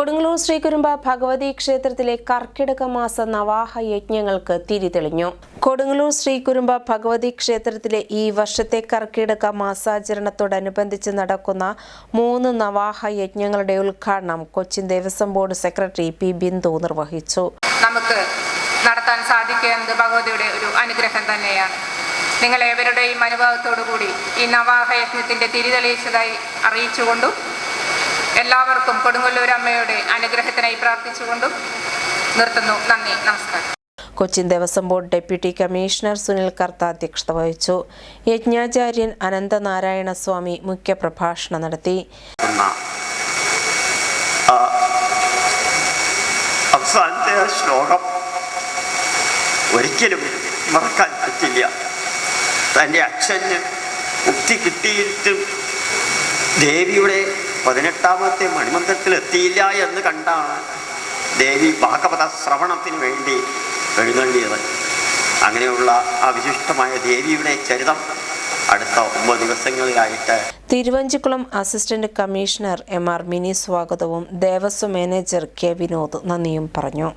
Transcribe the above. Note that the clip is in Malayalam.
കൊടുങ്ങല്ലൂർ ശ്രീകുരുമ്പ ഭഗവതി ക്ഷേത്രത്തിലെ കർക്കിടക മാസ നവാഹ യജ്ഞങ്ങൾക്ക് തിരിതെളിഞ്ഞു. കൊടുങ്ങല്ലൂർ ശ്രീകുരുമ്പ ഭഗവതി ക്ഷേത്രത്തിലെ ഈ വർഷത്തെ കർക്കിടക മാസാചരണത്തോടനുബന്ധിച്ച് നടക്കുന്ന മൂന്ന് നവാഹ യജ്ഞങ്ങളുടെ ഉദ്ഘാടനം Cochin Devaswom board secretary P Bindu നിർവഹിച്ചു. നമുക്ക് നടത്താൻ സാധിക്കുന്നത് ഭഗവതിയുടെ ഒരു അനുഗ്രഹം തന്നെയാണ്. നിങ്ങൾ ഏവരുടെയും അനുഭവത്തോടു കൂടി ഈ നവാഹ യജ്ഞത്തിന്റെ തിരിതെളിയിച്ചതായി അറിയിച്ചുകൊണ്ടും എല്ലാവർക്കും കൊടുങ്ങല്ലൂർ അമ്മയുടെ അനുഗ്രഹത്തിനായി പ്രാർത്ഥിച്ചുകൊണ്ടും നിർത്തുന്നു. നന്ദി. നമസ്കാരം. Cochin Devaswom board deputy commissioner Sunil Kartha അധ്യക്ഷത വഹിച്ചു. യജ്ഞാചാര്യൻ അനന്തനാരായണ സ്വാമി മുഖ്യപ്രഭാഷണം നടത്തി. അവസാനത്തെ ശ്ലോകം ഒരിക്കലും മറക്കാൻ പറ്റില്ല. തന്റെ അച്ഛന് മുക്തി കിട്ടിയിട്ട് ദേവിയുടെ പതിനെട്ടാമത്തെ മണിമന്ത്രത്തിൽ എത്തിയില്ല എന്ന് കണ്ടാണ് ദേവി ഭാഗവത ശ്രവണത്തിന് വേണ്ടി എഴുന്നള്ളിയത്. അങ്ങനെയുള്ള ആ വിശിഷ്ടമായ ദേവിയുടെ ചരിതം അടുത്ത ഒമ്പത് ദിവസങ്ങളിലായിട്ട്. Thiruvanchikulam assistant commissioner M R Mini സ്വാഗതവും ദേവസ്വം മാനേജർ കെ വിനോദ് നന്ദിയും പറഞ്ഞു.